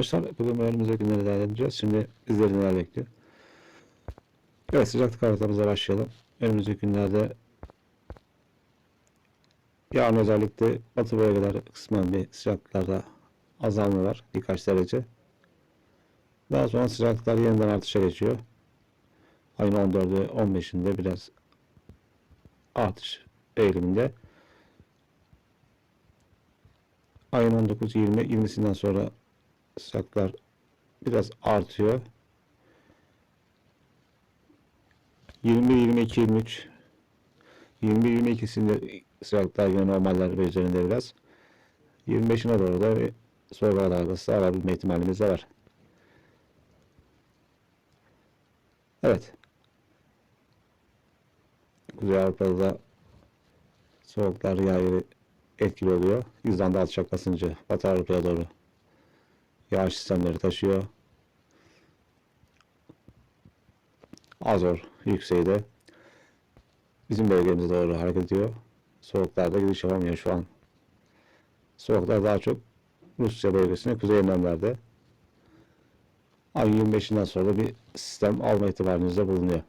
arkadaşlar bugün önümüzdeki günleri değerlendireceğiz. Şimdi bizleri neler bekliyor? Evet sıcaklık haritamıza başlayalım. Önümüzdeki günlerde yarın özellikle batı bölgeler kısmen bir sıcaklıklarda azalma var birkaç derece. Daha sonra sıcaklıklar yeniden artışa geçiyor. Ayın 14'ü 15'inde biraz artış eğiliminde. Ayın 19, 20, 20'sinden sonra sıcaklıklar biraz artıyor. 20, 22, 23 20, 22'sinde sıcaklıklar yine normaller ve üzerinde biraz. 25'ine doğru da dalgası alabilme ihtimalimiz de var. Evet. Kuzey Avrupa'da da soğuklar yağıyor etkili oluyor. İzlanda alçak basıncı Batı Avrupa'ya doğru yağış sistemleri taşıyor. Azor yükseğde bizim bölgemize doğru hareket ediyor. Soğuklarda gidiş yapamıyor şu an. Soğuklar daha çok Rusya bölgesine kuzey enlemlerde. Ay 25'inden sonra bir sistem alma ihtimalimizde bulunuyor.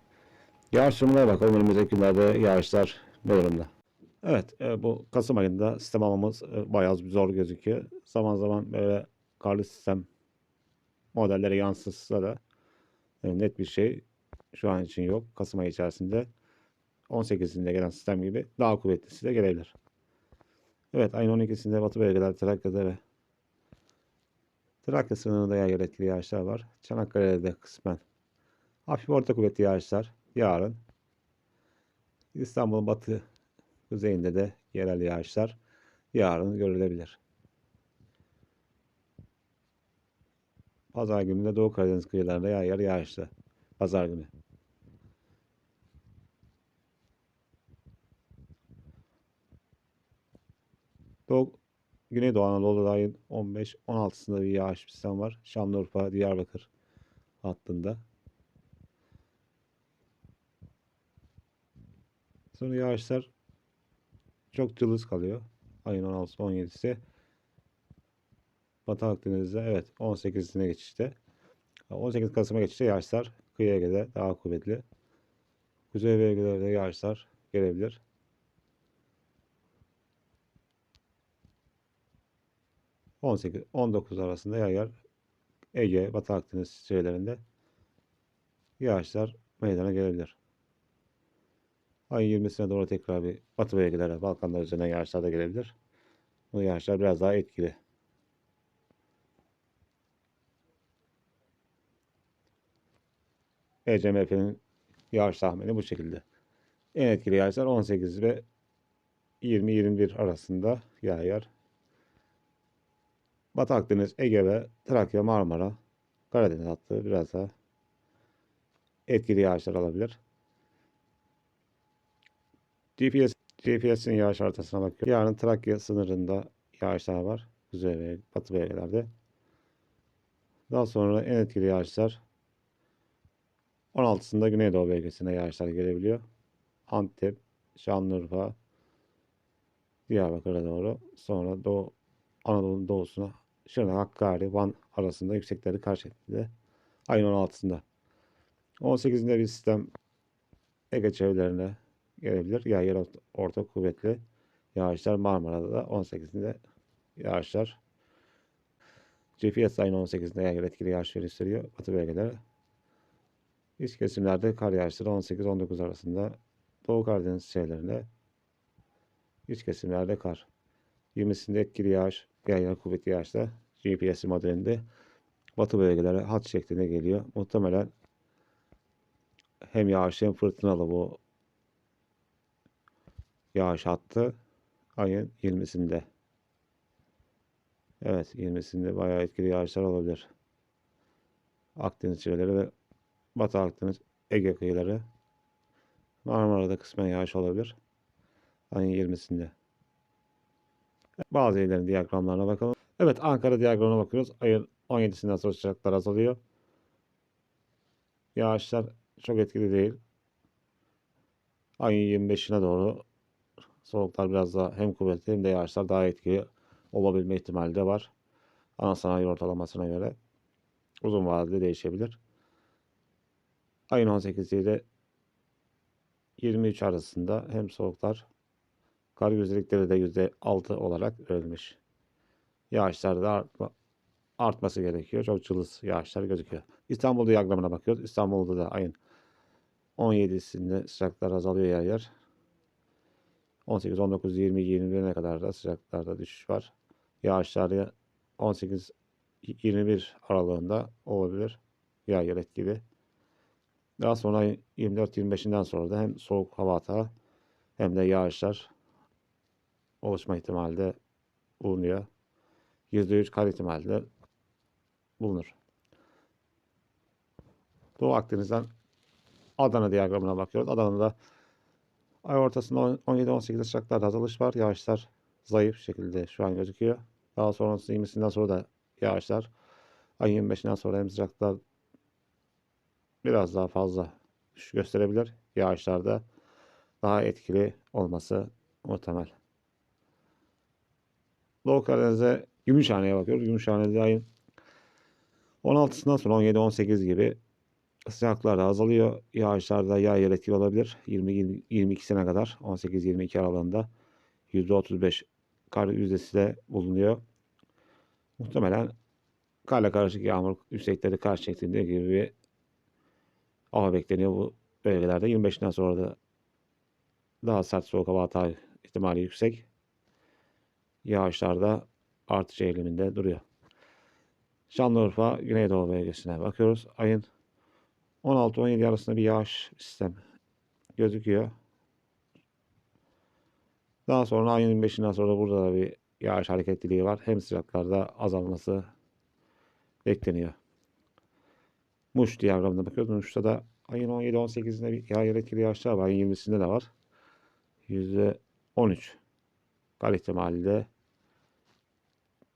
Yağış durumuna bakalım. Önümüzdeki günlerde yağışlar ne durumda? Evet, e, bu Kasım ayında sistem almamız e, bayağı zor gözüküyor. Zaman zaman böyle karlı sistem modellere yansıtsa da e, net bir şey şu an için yok. Kasım ayı içerisinde 18'inde gelen sistem gibi daha kuvvetlisi de gelebilir. Evet, ayın 12'sinde Batı bölgeler Trakya'da ve Trakya sınırında yer yer etkili yağışlar var. Çanakkale'de de kısmen hafif orta kuvvetli yağışlar yarın. İstanbul'un batı kuzeyinde de yerel yağışlar yarın görülebilir. Pazar günü de Doğu Karadeniz kıyılarında yer yer yağışlı. Pazar günü. Doğu, Güneydoğu Anadolu'da ayın 15-16'sında bir yağış sistem var. Şanlıurfa, Diyarbakır hattında. Sonra yağışlar çok cılız kalıyor. Ayın 16'sı 17'si. Batı Akdeniz'de evet 18'ine geçişte. 18 Kasım'a geçişte yağışlar kıyı Ege'de daha kuvvetli. Kuzey bölgelerde yağışlar gelebilir. ...18, 19 arasında yer yer Ege, Batı Akdeniz şeylerinde yağışlar meydana gelebilir. Ayın 20'sine doğru tekrar bir batı bölgelere, Balkanlar üzerine yağışlar da gelebilir. Bu yağışlar biraz daha etkili. ECMF'nin yağış tahmini bu şekilde. En etkili yağışlar 18 ve 20-21 arasında yağar. Batı Akdeniz, Ege ve Trakya, Marmara, Karadeniz hattı biraz daha etkili yağışlar alabilir. GPS GPS'in yağış haritasına bakıyorum. Yarın Trakya sınırında yağışlar var. Kuzey ve batı bölgelerde. Daha sonra en etkili yağışlar 16'sında Güneydoğu bölgesine yağışlar gelebiliyor. Antep, Şanlıurfa, Diyarbakır'a doğru. Sonra Doğu, Anadolu'nun doğusuna Şırnak, Hakkari, Van arasında yüksekleri karşı etkili. Ayın 16'sında. 18'inde bir sistem Ege çevrelerine gelebilir. Ya yer orta kuvvetli yağışlar Marmara'da da 18'inde yağışlar. GPS ayın 18'inde yer etkili yağış gösteriyor batı bölgelere. İç kesimlerde kar yağışları 18-19 arasında Doğu Karadeniz şehirlerinde iç kesimlerde kar. 20'sinde etkili yağış, yayına kuvvetli yağışla GPS modelinde batı bölgelere hat şeklinde geliyor. Muhtemelen hem yağış hem fırtınalı bu yağış hattı ayın 20'sinde. Evet 20'sinde bayağı etkili yağışlar olabilir. Akdeniz çevreleri ve Batı Akdeniz Ege kıyıları. Marmara'da kısmen yağış olabilir. Ayın 20'sinde. Bazı illerin diyagramlarına bakalım. Evet Ankara diyagramına bakıyoruz. Ayın 17'sinden sonra sıcaklıklar azalıyor. Yağışlar çok etkili değil. Ayın 25'ine doğru soğuklar biraz daha hem kuvvetli hem de yağışlar daha etkili olabilme ihtimali de var. ana sanayi ortalamasına göre uzun vadede değişebilir. Ayın 18 ile 23 arasında hem soğuklar kar yüzdelikleri de %6 olarak ölmüş. Yağışlar da artma, artması gerekiyor. Çok cılız yağışlar gözüküyor. İstanbul diyagramına bakıyoruz. İstanbul'da da ayın 17'sinde sıcaklar azalıyor yer yer. 18, 19, 20, 21'e kadar da sıcaklarda düşüş var. Yağışlar 18, 21 aralığında olabilir. Yer yer etkili. Daha sonra 24-25'inden sonra da hem soğuk hava atağı hem de yağışlar oluşma ihtimali de bulunuyor. %3 kar ihtimali de bulunur. Doğu Akdeniz'den Adana diyagramına bakıyoruz. Adana'da ay ortasında 17-18'de sıcaklarda azalış var. Yağışlar zayıf şekilde şu an gözüküyor. Daha sonrası 20'sinden sonra da yağışlar. Ayın 25'inden sonra hem sıcaklar biraz daha fazla gösterebilir. Yağışlarda daha etkili olması muhtemel. Doğu Karadeniz'e Gümüşhane'ye bakıyoruz. Gümüşhane'de ayın 16'sından sonra 17-18 gibi sıcaklar da azalıyor. Yağışlar da yer etkili olabilir. 20-22'sine kadar 18-22 aralığında %35 kar yüzdesi de bulunuyor. Muhtemelen karla karışık yağmur yüksekleri kar şeklinde gibi hava bekleniyor bu bölgelerde. 25'inden sonra da daha sert soğuk hava atağı ihtimali yüksek. Yağışlar da artış eğiliminde duruyor. Şanlıurfa Güneydoğu bölgesine bakıyoruz. Ayın 16-17 arasında bir yağış sistem gözüküyor. Daha sonra ayın 25'inden sonra burada da bir yağış hareketliliği var. Hem sıcaklarda azalması bekleniyor. Muş diyagramına bakıyoruz. Muş'ta da ayın 17-18'inde bir yağ etkili yağışlar var. Ayın 20'sinde de var. %13 kar ihtimali de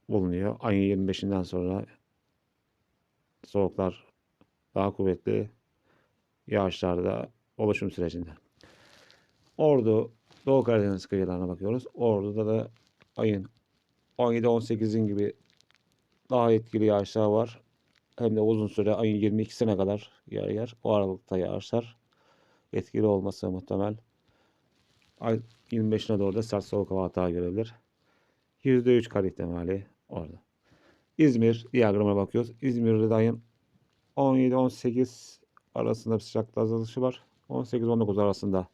bulunuyor. Ayın 25'inden sonra soğuklar daha kuvvetli yağışlarda oluşum sürecinde. Ordu Doğu Karadeniz kıyılarına bakıyoruz. Ordu'da da ayın 17-18'in gibi daha etkili yağışlar var. Hem de uzun süre ayın 22'sine kadar yer yer o aralıkta yağışlar etkili olması muhtemel. Ay 25'ine doğru da sert soğuk hava hata görebilir. %3 kar ihtimali orada. İzmir diyagramına bakıyoruz. İzmir'de de ayın 17-18 arasında bir sıcaklık azalışı var. 18-19 arasında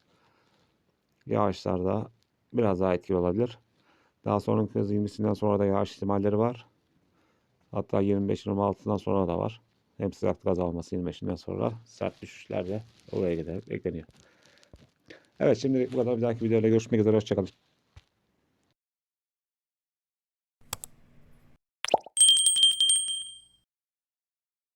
yağışlarda biraz daha etkili olabilir. Daha sonraki kız 20'sinden sonra da yağış ihtimalleri var. Hatta 25-26'dan sonra da var. Hem sıcaklık azalması 25'inden sonra sert düşüşler de oraya giderek ekleniyor. Evet şimdilik bu kadar. Bir dahaki videoda görüşmek üzere. Hoşçakalın.